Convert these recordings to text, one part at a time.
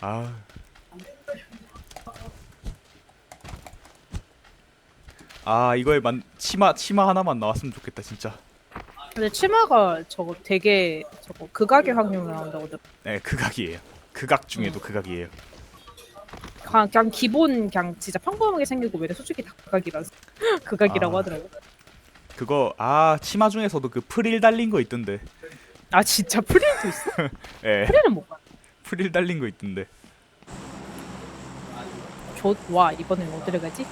아. 아 이거에 만 치마 치마 하나만 나왔으면 좋겠다 진짜. 근데 치마가 저거 되게 저거 극악의 확률로 나온다고 들어. 네 극악이에요. 극악 중에도 극악이에요. 그냥, 그냥 기본 그냥 진짜 평범하게 생기고 왜냐 솔직히 다 극악이라서 극악이라고 아. 하더라고. 그거 아 치마 중에서도 그 프릴 달린 거 있던데. 아 진짜 프릴도 있어? 예. 프릴은 못 봐. 프릴 달린 거 있던데. 좋와 이번엔 어디를 가지?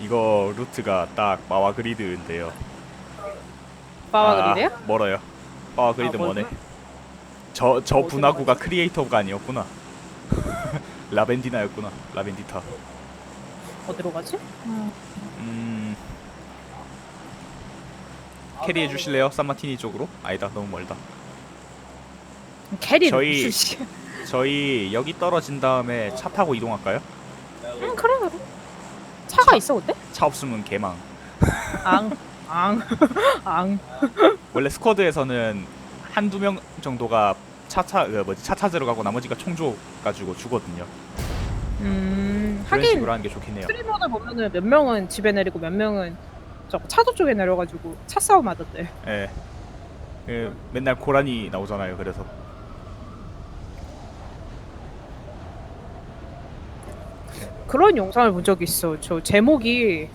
이거 루트가 딱 마와 그리드인데요. 아, 그리래요? 멀어요. 마와 그리드 아, 뭐네. 멀구나. 저저 어디로 분화구가 크리에이터가 아니었구나. 라벤디나였구나. 라벤디타. 어디로 가지? 음. 캐리해 주실래요? 산마티니 쪽으로? 아니다. 너무 멀다. 캐리. 저희- 저희 여기 떨어진 다음에 차 타고 이동할까요? 응 그래 그래. 차가 있어 근데? 차 없으면 개망. 앙. 앙. 앙. 원래 스쿼드에서는 한두 명 정도가 차차 그 뭐지 차 찾으러 가고 나머지가 총조 가지고 주거든요. 음 그런 하긴 식으로 하는 게 좋긴 해요. 스트리머들 보면은 몇 명은 집에 내리고 몇 명은 저 차도 쪽에 내려가지고 차 싸움 하던데. 예. 그 맨날 고라니 나오잖아요. 그래서 그런 영상을 본 적이 있어. 저 제목이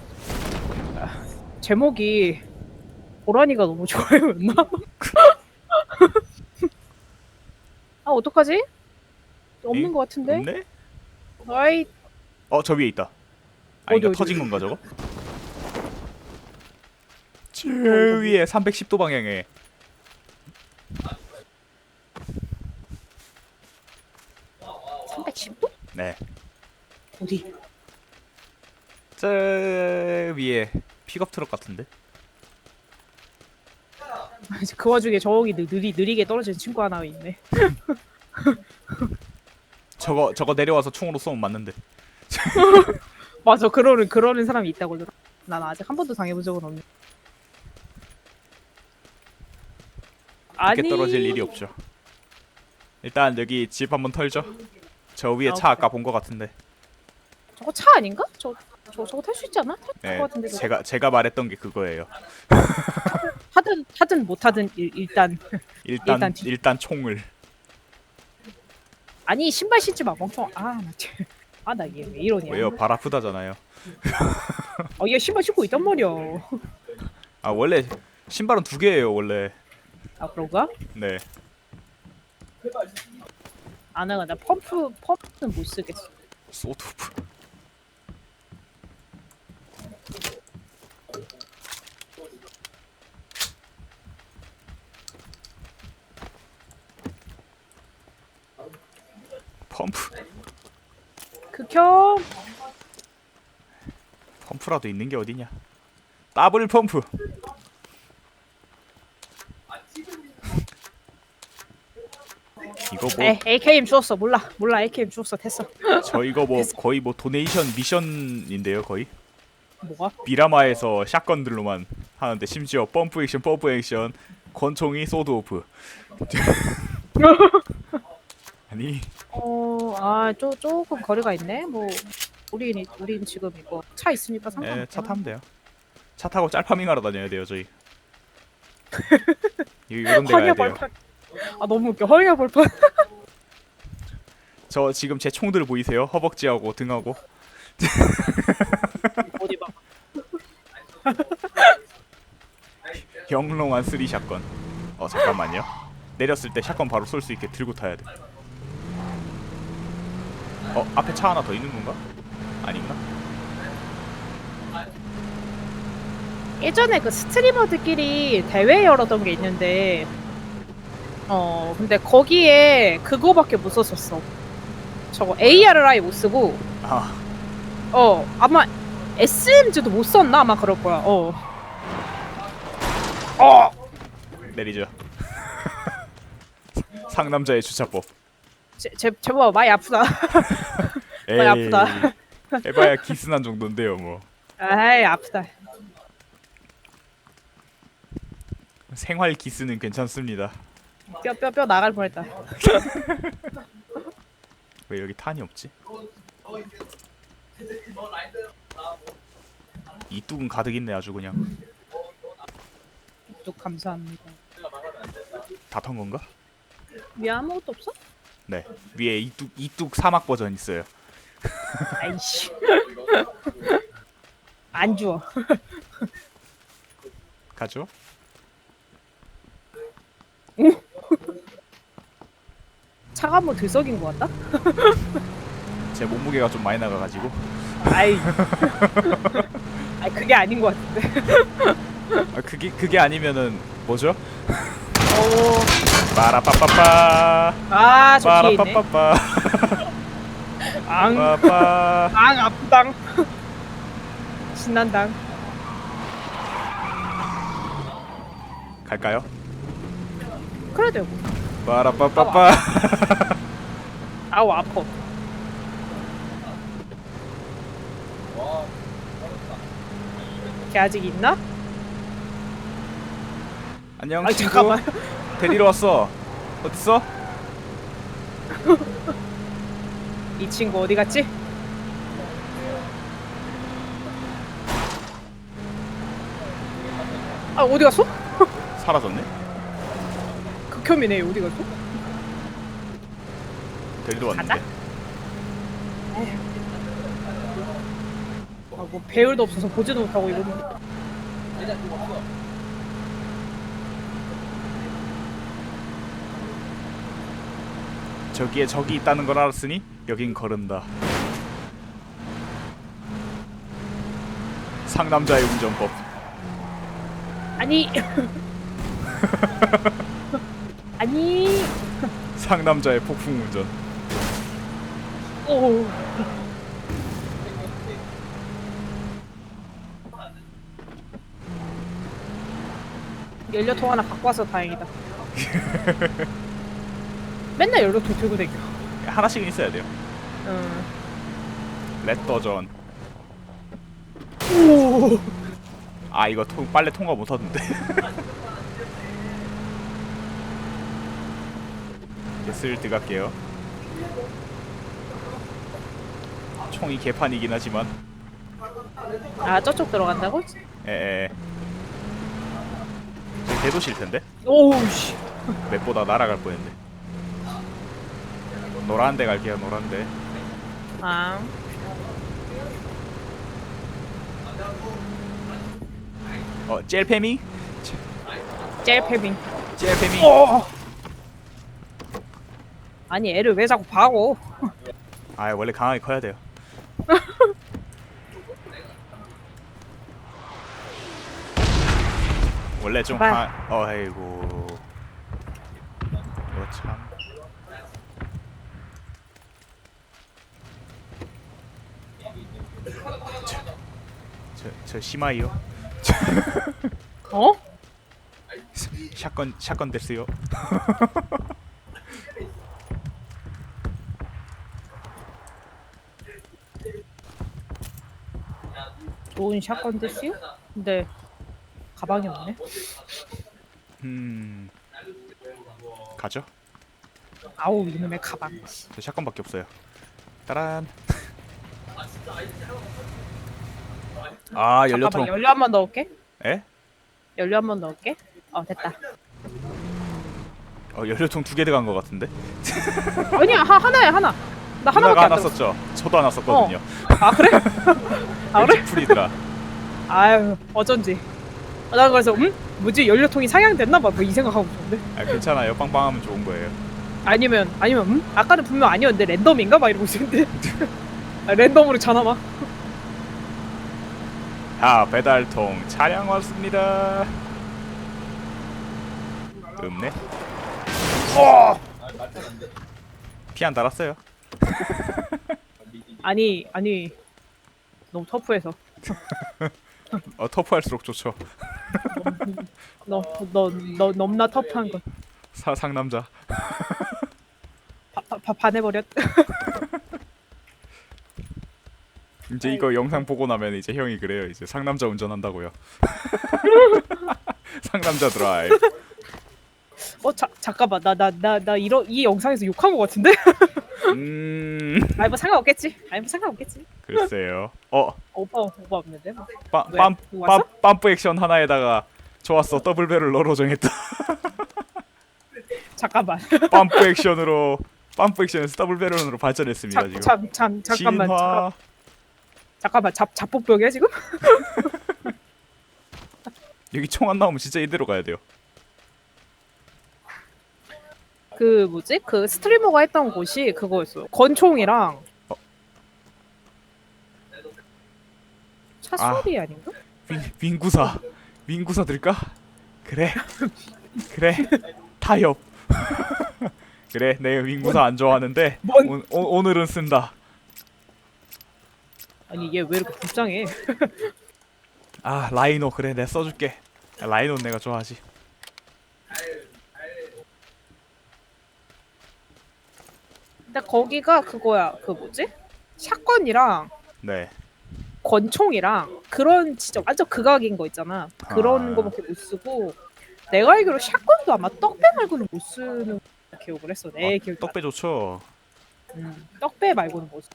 아, 제목이 고라니가 너무 좋아요였나? 아 어떡하지? 없는 에이, 것 같은데? 없네? 아이 어, 저 위에 있다. 아, 어디, 이거 어디? 터진 건가 저거? 저 위에 310도 방향에 310도? 네. 어디? 저 위에 픽업 트럭 같은데? 그 와중에 저기 느- 느리 느리게 떨어지는 친구 하나 있네. 저거 저거 내려와서 총으로 쏘면 맞는데. 맞아 그러는 그러는 사람이 있다고 들어. 난 아직 한 번도 당해본 적은 없네. 이렇게 떨어질 일이 없죠. 일단 여기 집 한번 털죠. 저 위에 아, 차 오케이. 아까 본거 같은데. 저거 차 아닌가? 저, 저 저거 탈 수 있지 않아? 탈 네, 것 같은데. 저거. 제가 제가 말했던 게 그거예요. 하든 하든 못 하든 일, 일단 일단 일단 일단, 뒤- 총을 아니 신발 신지 마 멍청. 아 맞지. 아나 얘 왜 이러냐. 왜요? 발 아프다잖아요. 어얘 신발 신고 있단 말이야. 아 원래 신발은 두 개예요 원래. 아 그런가? 네. 아 내가 나 펌프 펌프는 못 쓰겠어. 소드프. 펌프. 극혐. 펌프라도 있는 게 어디냐? 더블 펌프. 이거 뭐 에 AKM 주웠어 몰라 몰라 AKM 주웠어 됐어. 저 이거 뭐 거의 뭐 도네이션 미션인데요 거의 뭐가? 미라마에서 샷건들로만 하는데 심지어 펌프 액션 펌프 액션 권총이 소드 오프 아니 어아 조금 거리가 있네. 뭐 우린 이- 우린 지금 이거 차 있으니까 상관없어. 예, 차 타면 돼요 차 타고 짤파밍하러 다녀야 돼요 저희 이- 이런 데 가야 황야 돼요 벌판. 아 너무 웃겨 황야 벌판. 저 지금 제 총들 보이세요? 허벅지하고 등하고 어디 봐. 영롱한 쓰리 샷건 어 잠깐만요 내렸을 때 샷건 바로 쏠 수 있게 들고 타야 돼 어? 앞에 차 하나 더 있는 건가? 아닌가? 예전에 그 스트리머들끼리 대회 열었던 게 있는데 어 근데 거기에 그거밖에 못 썼었어. 저거 AR을 못 쓰고 아 어 아마 SMG도 못 썼나 아마 그럴 거야. 어. 어. 내리죠 상남자의 주차법 제, 제, 제법 많이 아프다. 에이 많이 아프다. 해봐야 기스난 정도인데요 뭐 아이 아프다. 생활 기스는 괜찮습니다 뼈 뼈 뼈 나갈 뻔했다. 왜 여기 탄이 없지? 이 뚝은 가득 있네 아주 그냥 또 감사합니다. 다턴 건가? 위 아무것도 없어? 네 위에 이뚝 이뚝 사막 버전 있어요 아이씨. 안 주워. 가죠? 차가 뭐 들썩인 것 같다? 제 몸무게가 좀 많이 나가가지고 아이. 아이 그게 아닌 것 같은데. 아, 그게 그게 아니면은 뭐죠? 오. 빠라빠빠빠 아 저기에 있네. 빠라빠빠빠 앙. 빠빠 앙 아프당. 신난당. 갈까요? 그래 되고. 빠라빠빠빠 아우 아파. 걔 아직 있나? 안녕 아 친구 잠깐만. 데리러 왔어 어딨어? 이 친구 어디 갔지? 아 어디 갔어? 사라졌네? 극혐이네 어디 갔어? 데리러 왔는데 가자. 아뭐 배율도 없어서 보지도 못하고 이거 저기에 적이 있다는 걸 알았으니 여긴 거른다. 상남자의 운전법. 아니. 아니. 상남자의 폭풍 운전. 오. 연료통 하나 와서 다행이다 맨날 연료통 들고 다녀. 하나씩은 있어야 돼요. 응. 렛더전. 오! 아 이거 통, 빨래 통과 못하던데. 이제 슬 들어갈게요. 총이 개판이긴 하지만. 아 저쪽 들어간다고? 에에 저 대도시일 텐데? 오우 씨. 맵보다 날아갈 뻔했네 노란 데 갈게요 노란 데. 아. 어, 젤페미? 젤패밍 젤페미. 어! 아니 애를 왜 자꾸 봐고 아 원래 강하게 커야 돼요. 원래 좀 제발. 강... 어 아이고 이거 참 저, 저, 저 심하이요? 어? 샷건 샷건 됐어요 좋은 샷건 드시요? 근데 가방이 없네 음 가죠? 아우 이놈의 가방 저 샷건밖에 없어요. 따란. 아 연료통. 잠깐만 연료 한 번 넣을게 에? 연료 한 번 넣을게 어 됐다 어 연료통 두 개 들어간 것 같은데. 아니야 하, 하나야 하나 나 하나밖에 안 하나 들었어 썼죠. 저도 하나 썼거든요. 아 그래? 아 그래? 풀이더라. 아유 어쩐지 아, 난 그래서 음? 뭐지 연료통이 상향됐나 봐 뭐 이 생각하고 있었는데 아 괜찮아요. 빵빵하면 좋은 거예요. 아니면 아니면 음? 아까는 분명 아니었는데 랜덤인가? 막 이러고 있었는데 아, 랜덤으로 전화 막 아 배달통 차량 왔습니다. 없네. 어! 피안 달았어요. 아니 아니 너무 터프해서 어 터프할수록 좋죠. 너너너 넘나 터프한 거사 상남자. 바, 바, 바, 반해버렸 이제 이거 영상 보고 나면 이제 형이 그래요. 이제 상남자 운전한다고요. 상남자 드라이브. 어 자, 잠깐만 나 나 나 나 이러 이 영상에서 욕한 거 같은데 음 아니 뭐 상관없겠지. 아니 뭐 상관없겠지. 글쎄요. 어 오빠 오빠 없는데. 뭐. 빰, 왜? 빰, 누구 왔어? 빰, 빰프 액션 하나에다가 좋았어 더블 배럴 너로 정했다 잠깐만. 빰프 액션으로 빰프 액션에서 더블 배럴으로 발전했습니다 지금 잠, 잠, 잠, 잠깐만. 진화 잠깐, 잠깐만. 잡, 잡폭병이야 지금? 여기 총 안 나오면 진짜 이대로 가야 돼요 그 뭐지? 그 스트리머가 했던 곳이 그거였어. 권총이랑 어. 차 아. 소리 아 닌가? 윈, 윈구사 윈구사 들까? 그래 그래 타협 그래 내 윈구사 안 좋아하는데 뭔- 오, 오, 오늘은 쓴다 아니 얘 왜 이렇게 불쌍해? 아 라이노 그래 내가 써줄게 아, 라이노 내가 좋아하지 근데 거기가 그거야. 그 뭐지? 샷건이랑 네 권총이랑 그런 진짜 완전 극악인 거 있잖아. 그런 아. 거밖에 못 쓰고 내가 알기로 샷건도 아마 떡배 말고는 못 쓰는 기억을 했어. 내 어, 기억이 떡배 좋죠 나. 음, 떡배 말고는 못 써.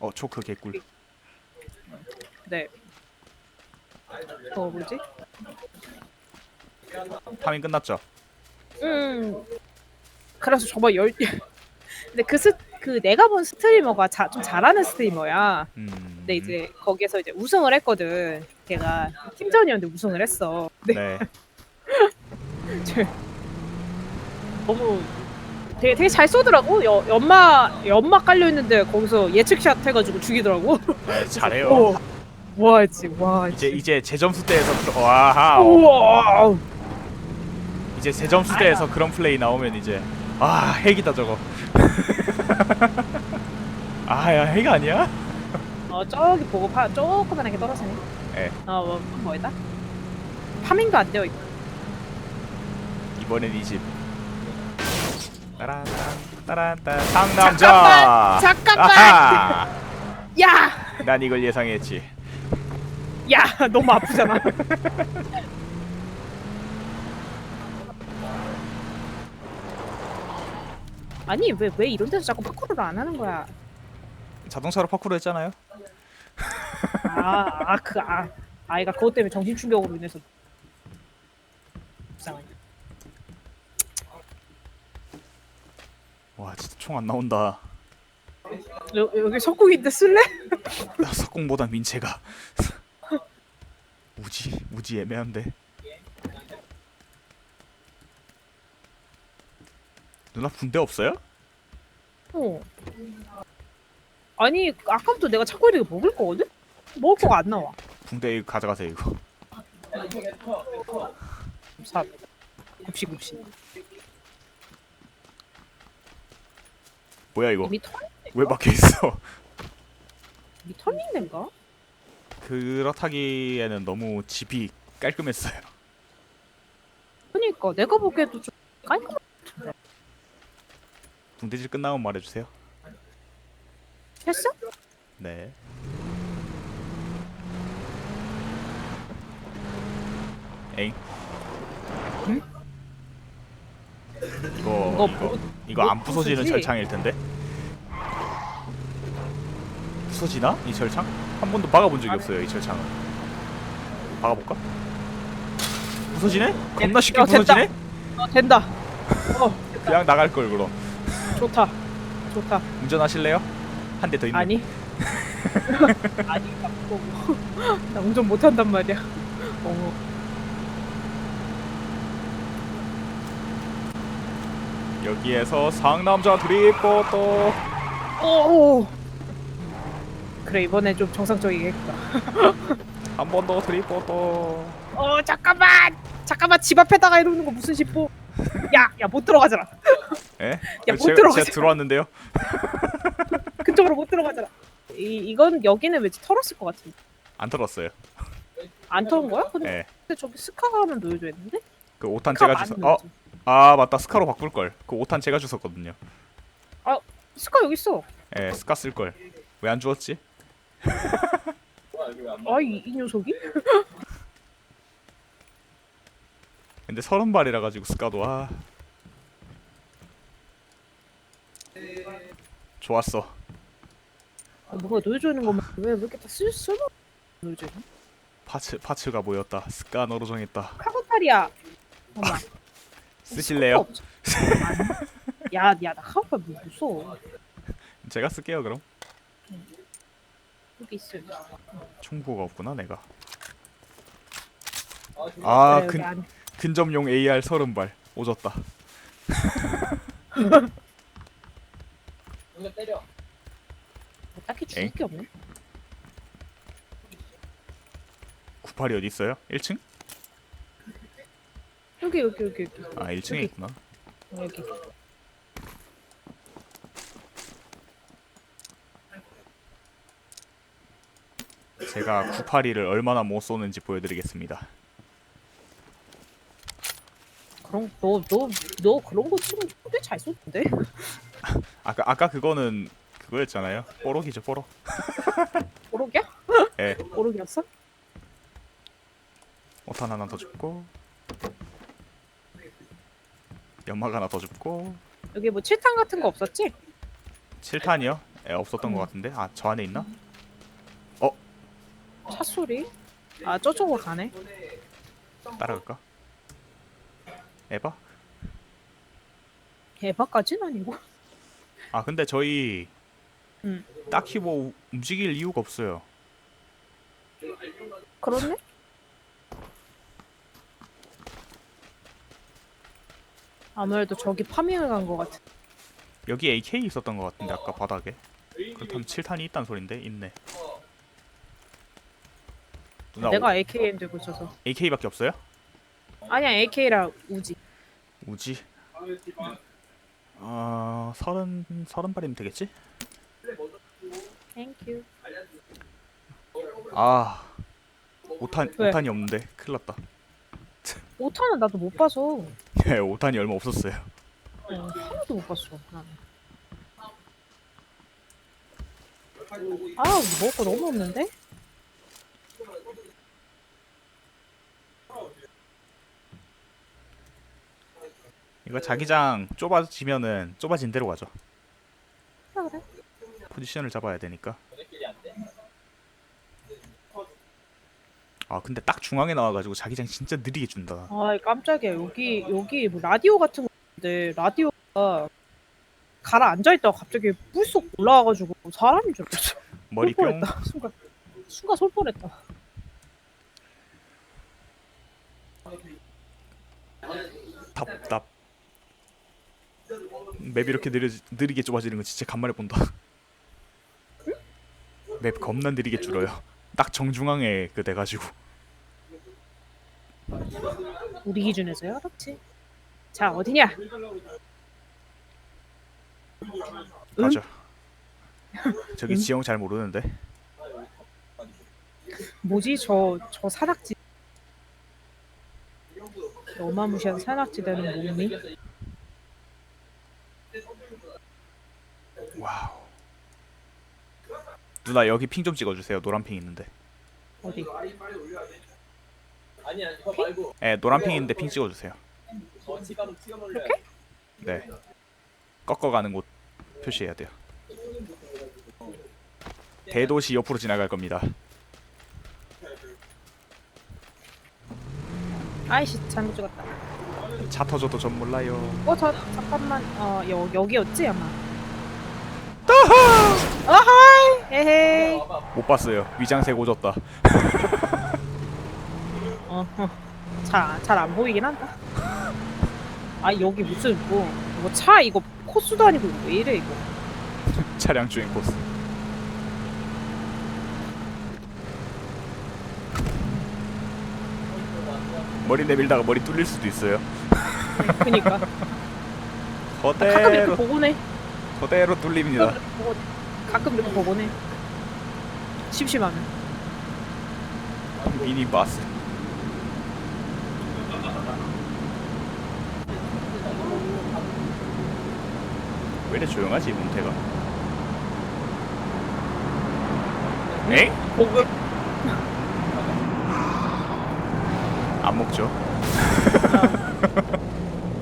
어 초크 개꿀 네. 어 뭐지? 타밍 끝났죠 음. 그래서 저번 열. 근데 그 스, 그 내가 본 스트리머가 자, 좀 잘하는 스트리머야. 음 근데 이제 거기에서 이제 우승을 했거든. 걔가 팀전이었는데 우승을 했어. 근데 네 너무 되게 되게 잘 쏘더라고. 여, 연마 연마 깔려 있는데 거기서 예측샷 해가지고 죽이더라고. 네, 잘해요 어. 와 했지. 와 이제 했지. 이제 제 점수 대에서 그런- 와하 우와. 이제 제 점수 대에서 그런 플레이 나오면 이제 아 핵이다 저거 아야 핵 아니야? 어 저기 보고 파 조그만하게 떨어지네. 예. 어뭐 뭐였다? 파밍도 안 되어 있고. 이번엔 이 집 따란딴 따란딴 상남자 잠깐만. 아하 야, 난 이걸 예상했지 야, 너무 아프잖아. 아니 왜 왜 이런 데서 자꾸 파쿠르를 안 하는 거야? 자동차로 파쿠르 했잖아요 아, 아, 그, 아, 아이가 그것 때문에 정신 충격으로 인해서 불쌍하네. 와 진짜 총 안 나온다 여, 여기 석궁인데 쓸래? 나 석공보다 민채가 무지 무지 애매한데 누나 군대 없어요? 어. 아니 아까부터 내가 찾고 있는 게 먹을 거거든? 먹을 거가 안 나와. 군대 이거 가져가세요 이거 사. 굽시 굽시. 뭐야 이거? 이미 털 왜 막혀 있어? 이미 털린 데인가? 그렇다기에는 너무 집이 깔끔했어요. 그러니까 내가 보기에도 좀 깔끔. 붕대질 끝나면 말해주세요. 했어? 네. 에잉 응? 이거 이거 이거 뭐- 이거 뭐안 부서지는 부서지? 철창일 텐데 부서지나 이 철창? 한 번도 막아본 적이 없어요 이 철창은 막아볼까? 부서지네? 겁나 쉽게 야, 됐다. 부서지네? 어 된다. 어 그냥 나갈 걸 그럼 좋다. 좋다. 운전하실래요? 한 대 더 있네 아니. 아니 뭐, 나 운전 못한단 말이야. 어. 여기에서 상남자 드리포터 오. 그래 이번에 좀 정상적이게 했다. 한 번 더 드리포터 어 잠깐만. 잠깐만 집 앞에다가 이러는 거 무슨 싶어? 야야 못 들어가잖아. 예? 못 제가, 들어가지. 제가 들어왔는데요 그쪽으로 못 들어가잖아. 이 이건 여기는 왠지 털었을 것 같은데. 안 털었어요 안 털은 거야? 근데, 예. 근데 저기 스카가 하면 놓여져 있는데? 그 5탄 스카 제가 많이 주웠 놓여져. 어? 아 맞다 스카로 바꿀걸 그 5탄 제가 주웠거든요 스카 여기 있어. 예 스카 쓸걸 왜 안 주웠지? 아이 이 녀석이? 근데 서른 발이라 가지고 스카도 아 좋았어. 아, 뭐가 노여져있는 거면 왜왜 이렇게 다 쓸, 쓸모 있나? 파츠 파츠가 모였다. 스카 너로 정했다. 카고팔이야 엄마 쓰실래요? 야 야 나 카고팔 뭐 무서워 제가 쓸게요 그럼. 여기 있어 여기. 총구가 없구나 내가. 아 여기 근. 근접용 AR 30발 오졌다. 뭐 딱히? 죽을 게 없네 98이 어디 있어요? 1층? 여기 여기 여기 여기 아 1층에 여기. 있구나. 여기 제가 982를 얼마나 못 쏘는지 보여드리겠습니다. 그런 너너 너 그런 거 치면 꽤잘 쏘던데 아까 아까 그거는 그거였잖아요. 뽀록이죠 뽀록. 오록이야? 예. 오록이었어? 오탄 하나 더 줍고 연막 하나 더 줍고 여기 뭐 칠탄 같은 거 없었지? 7탄이요? 예, 없었던 음. 것 같은데 아 저 안에 있나? 차 소리? 아 저쪽으로 가네 따라갈까? 에바? 에바까진 아니고 아 근데 저희 음. 딱히 뭐 움직일 이유가 없어요. 그렇네? 아무래도 저기 파밍을 간거 같아 여기 AK 있었던 것 같은데 아까 바닥에 그렇다면 7탄이 있단 소린데 있네. 누나 내가 AKM 들고 있어서 AK밖에 없어요? 아니야 AK랑 우지 우지? 어 서른 서른 발이면 되겠지? 땡큐 아 오탄 왜? 오탄이 없는데 큰일 났다. 5탄은 나도 못 봐서 네, 오탄이 얼마 없었어요. 어, 하나도 못 봤어 나는 아 먹을 거 너무 없는데? 이거 자기장 좁아지면은 좁아진 대로 가죠. 그래 그래 포지션을 잡아야 되니까. 아 근데 딱 중앙에 나와가지고 자기장 진짜 느리게 준다. 아 깜짝이야 여기 여기 뭐 라디오 같은 건데 라디오가 가라앉아 있다가 갑자기 불쑥 올라와가지고 사람인 줄 알았어 머리 솔 뿅. 뻔했다 순간 순간 솔 뻔했다 답답. 맵 이렇게 느려, 느리게 좁아지는 거 진짜 간만에 본다. 맵 겁나 느리게 줄어요. 딱 정중앙에 그 돼가지고. 우리 기준에서요 그렇지 자 어디냐 응? 맞아. 저기 응? 지형 잘 모르는데. 뭐지 저 저 산악지 어마무시한 산악지대는 뭐니? 와우. 누나 여기 핑 좀 찍어주세요. 노란 핑 있는데. 어디? 아니야 이거 말고 예, 노란 핑 있는데 핑 찍어주세요. 지갑 올려 네. 꺾어가는 곳 표시해야 돼요. 대도시 옆으로 지나갈 겁니다. 아이씨 잘못 찍었다 차 터져도 전 몰라요. 어, 저 잠깐만. 어, 여 여기였지 아마. 따하! 아하이! 에헤이. 못 봤어요. 위장색 오졌다. 어. 잘잘 안 보이긴 한다. 아, 여기 무슨 뭐뭐차 이거 코스도 아니고 왜 이래 이거. 차량 주행 코스. 머리 내밀다가 머리 뚫릴 수도 있어요. 그니까. 가끔 이렇게 그대로 해. 그대로 뚫립니다. 가끔 이렇게 가끔 해. 심심하면. 미니 바스. 왜 이래 조용하지 문태가? 에이? 보급. 안 먹죠.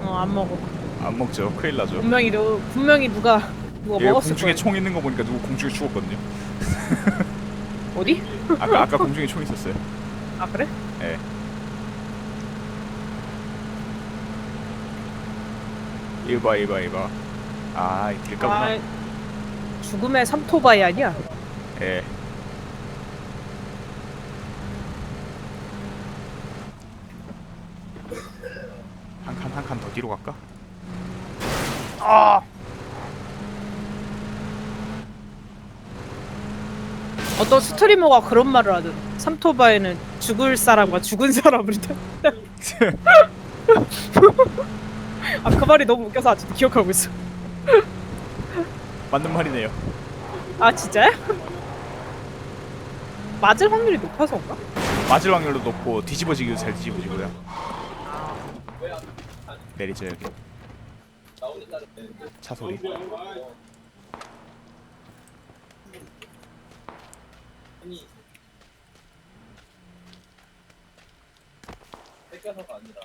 어, 안 먹어. 안 먹죠. 큰일 나죠. 분명히 너 분명히 누가 누가 얘 먹었을 공중에 거야. 총 있는 거 보니까 누구 공중에 죽었거든요. 어디? 아까 아까 공중에 총 있었어요. 아 그래? 예. 이봐 이봐 이봐. 아 길가구나. 아, 죽음의 삼토바이 아니야? 예. 한 칸 한 칸 더 뒤로 갈까? 아. 어떤 스트리머가 그런 말을 하든 삼토바에는 죽을 사람과 죽은 사람을 아그 말이 너무 웃겨서 아직도 기억하고 있어 맞는 말이네요. 아 진짜야? 맞을 확률이 높아서인가? 맞을 확률도 높고 뒤집어지기도 잘 뒤집어지고요. 내리죠 여기. 차 소리. 뺏겨서가 아니라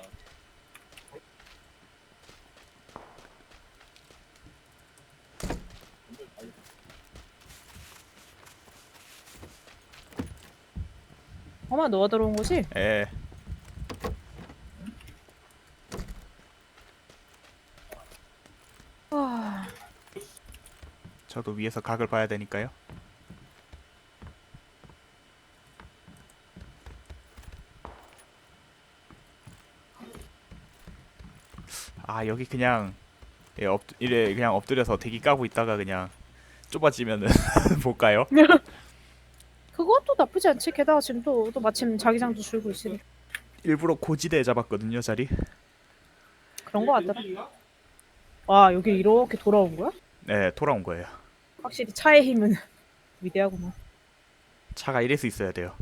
어마 넣어 들어온 거지? 예. 아, 저도 위에서 각을 봐야 되니까요. 아 여기 그냥 예, 엎 이래 그냥 엎드려서 대기 까고 있다가 그냥 좁아지면은 볼까요? 나쁘지 않지. 게다가 지금 또, 또 마침 자기장도 줄고 있으니 일부러 고지대에 잡았거든요 자리. 그런 거 같더라. 와 여기 이렇게 돌아온 거야? 네 돌아온 거예요. 확실히 차의 힘은 위대하구만. 차가 이럴 수 있어야 돼요.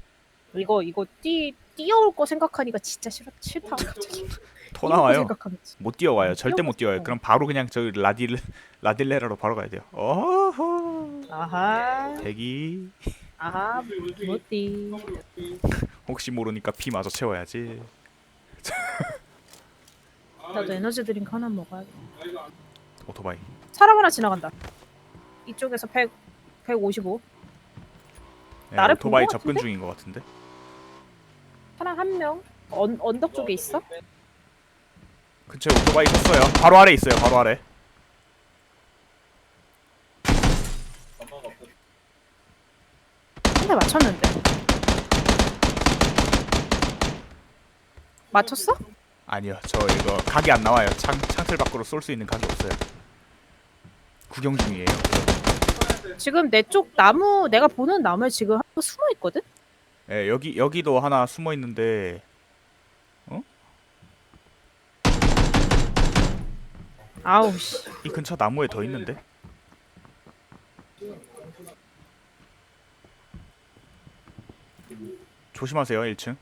이거 이거 뛰 뛰어올 거 생각하니까 진짜 싫어 싫다. 갑자기. 거 나와요. 못 뛰어와요. 절대 못 뛰어요. 어. 그럼 바로 그냥 저 라딜 라딜레라로 바로 가야 돼요. 어허. 아하 대기. 아하 못뛰 혹시 모르니까 피 마저 채워야지. 나도 에너지 드링크 하나 먹어야 돼. 오토바이. 사람 하나 지나간다. 이쪽에서 100 155 네, 나를 본 오토바이 것 접근 같은데? 중인 것 같은데. 하나 한 명. 언 언덕 쪽에 있어? 근처에 오토바이 섰어요. 바로 아래 있어요. 바로 아래. 엄마가 없어 한 대 맞췄는데. 맞췄어? 아니요. 저 이거 각이 안 나와요. 창 창틀 밖으로 쏠 수 있는 각이 없어요. 구경 중이에요. 지금 내 쪽 나무 내가 보는 나무에 지금 한번 숨어 있거든. 예, 여기 여기도 하나 숨어 있는데 아우 씨. 이 근처 나무에 더 있는데. 조심하세요. 1층.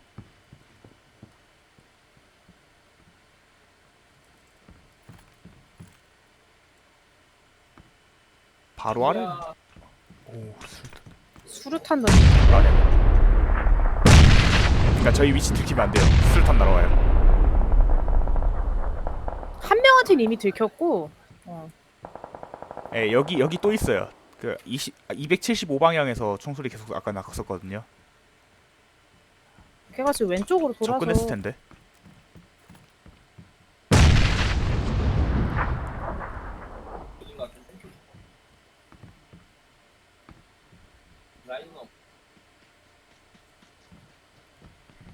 바로 아래. 오, 술탄. 수류탄 던지. 아래. 그러니까 저희 위치 들키면 안 돼요. 술탄 날아와요. 한 명한테는 이미 들켰고. 어. 예, 여기 여기 또 있어요. 그 20, 275 방향에서 총소리 계속 아까 났었거든요. 걔가 지금 왼쪽으로 돌아서. 접근했을 텐데.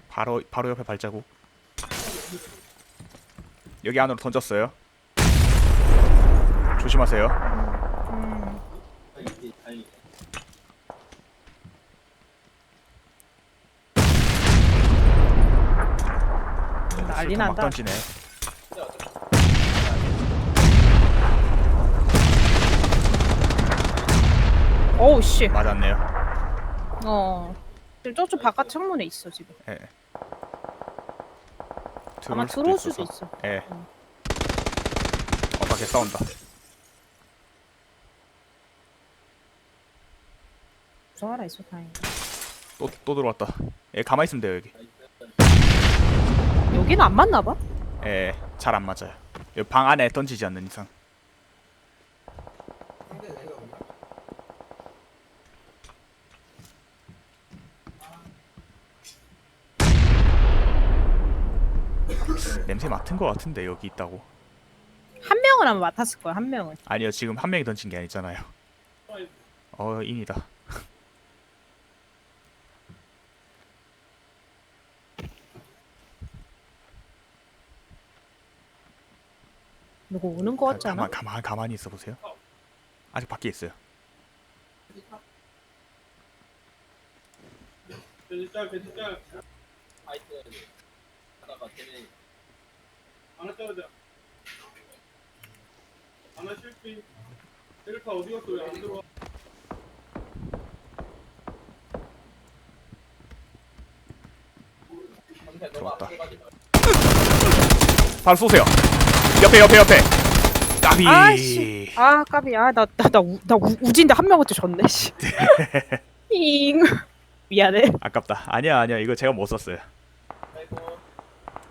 바로 바로 옆에 발자국. 여기 안으로 던졌어요. 조심하세요. 음. 다행이지 다행이지 난리 술탄 막 난다. 던지네. 어우 씨. 맞았네요. 어. 지금 저쪽 바깥 창문에 있어 지금. 예. 아마 들어올 수도 있어서. 있어. 예. 응. 어, 밖에 싸운다. 무서워라 있어 다행이다. 또 또 들어왔다. 예, 가만히 있으면 돼요 여기. 여기는 안 맞나 봐? 예, 잘 안 맞아요. 방 안에 던지지 않는 이상. 냄새 맡은 거 같은데 여기 있다고. 한 명은 아마 맡았을 거야. 한 명은. 아니요, 지금 한 명이 던진 게 아니잖아요. 어, 인이다. 누구 오는 거 같지 않아? 가만 가만 가만히 있어 보세요. 아직 밖에 있어요. 괜찮 괜찮 파이트 하다가 걔네 하나 떨어져 하나 실패 셀카 어디 갔어 왜안 들어와 상대 너무 들어왔다. 바로 쏘세요. 옆에 옆에 옆에. 까비. 아이씨. 아 까비 아나나나 나 우진데 한 명한테 졌네 씨 잉. 미안해 아깝다. 아니야 아니야 이거 제가 못 썼어요.